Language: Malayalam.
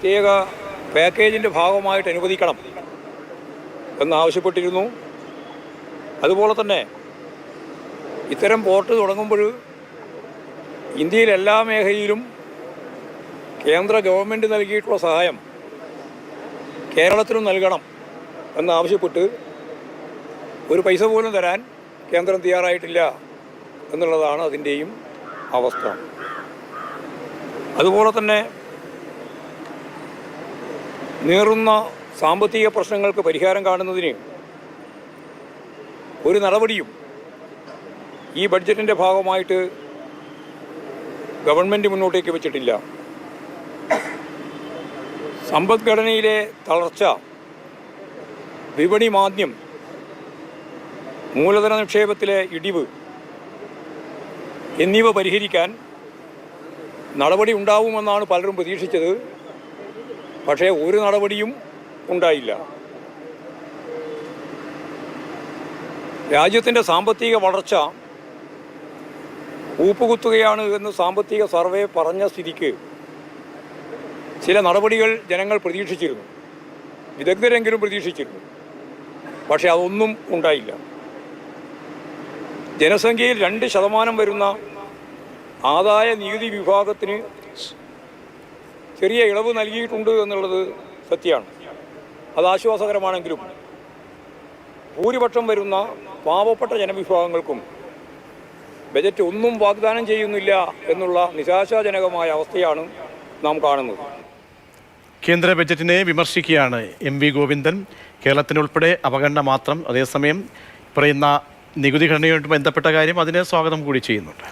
പ്രത്യേക പാക്കേജിന്റെ ഭാഗമായിട്ട് അനുവദിക്കണം എന്നാവശ്യപ്പെട്ടിരുന്നു. അതുപോലെ തന്നെ ഇത്തരം പോർട്ട് തുടങ്ങുമ്പോൾ ഇന്ത്യയിൽ എല്ലാ മേഖലയിലും കേന്ദ്ര ഗവൺമെന്റ് നൽകിയിട്ടുള്ള സഹായം കേരളത്തിനും നൽകണം എന്നാവശ്യപ്പെട്ട് ഒരു പൈസ പോലും തരാൻ കേന്ദ്രം തയ്യാറായിട്ടില്ല എന്നുള്ളതാണ് അതിന്റെയും അവസ്ഥ. അതുപോലെ തന്നെ നീറുന്ന സാമ്പത്തിക പ്രശ്നങ്ങൾക്ക് പരിഹാരം കാണുന്നതിന് ഒരു നടപടിയും ഈ ബഡ്ജറ്റിന്റെ ഭാഗമായിട്ട് ഗവൺമെന്റ് മുന്നോട്ടേക്ക് വെച്ചിട്ടില്ല. സമ്പദ്ഘടനയിലെ തളർച്ച വിപണി മാന്ദ്യം മൂലധന നിക്ഷേപത്തിലെ ഇടിവ് എന്നിവ പരിഹരിക്കാൻ നടപടി ഉണ്ടാവുമെന്നാണ് പലരും പ്രതീക്ഷിച്ചത്. പക്ഷേ ഒരു നടപടിയും ഉണ്ടായില്ല. രാജ്യത്തിന്റെ സാമ്പത്തിക വളർച്ച ഊപ്പുകുത്തുകയാണ് എന്ന് സാമ്പത്തിക സർവേ പറഞ്ഞ സ്ഥിതിക്ക് ചില നടപടികൾ ജനങ്ങൾ പ്രതീക്ഷിച്ചിരുന്നു. വിദഗ്ധരെങ്കിലും പ്രതീക്ഷിച്ചിരുന്നു. പക്ഷേ അതൊന്നും ഉണ്ടായില്ല. ജനസംഖ്യയിൽ രണ്ട് ശതമാനം വരുന്ന ആദായ നികുതി വിഭാഗത്തിന് ചെറിയ ഇളവ് നൽകിയിട്ടുണ്ട് എന്നുള്ളത് സത്യമാണ്. അത് ആശ്വാസകരമാണെങ്കിലും ഭൂരിപക്ഷം വരുന്ന പാവപ്പെട്ട ജനവിഭാഗങ്ങൾക്കും ബജറ്റ് ഒന്നും വാഗ്ദാനം ചെയ്യുന്നില്ല എന്നുള്ള നിരാശാജനകമായ അവസ്ഥയാണ് നാം കാണുന്നത്. കേന്ദ്ര ബജറ്റിനെ വിമർശിക്കുകയാണ് എം വി ഗോവിന്ദൻ. കേരളത്തിനുൾപ്പെടെ അവഗണന മാത്രം. അതേസമയം പറയുന്ന നികുതി ഘടനയുമായിട്ട് ബന്ധപ്പെട്ട കാര്യം അതിനെ സ്വാഗതം കൂടി ചെയ്യുന്നുണ്ട്.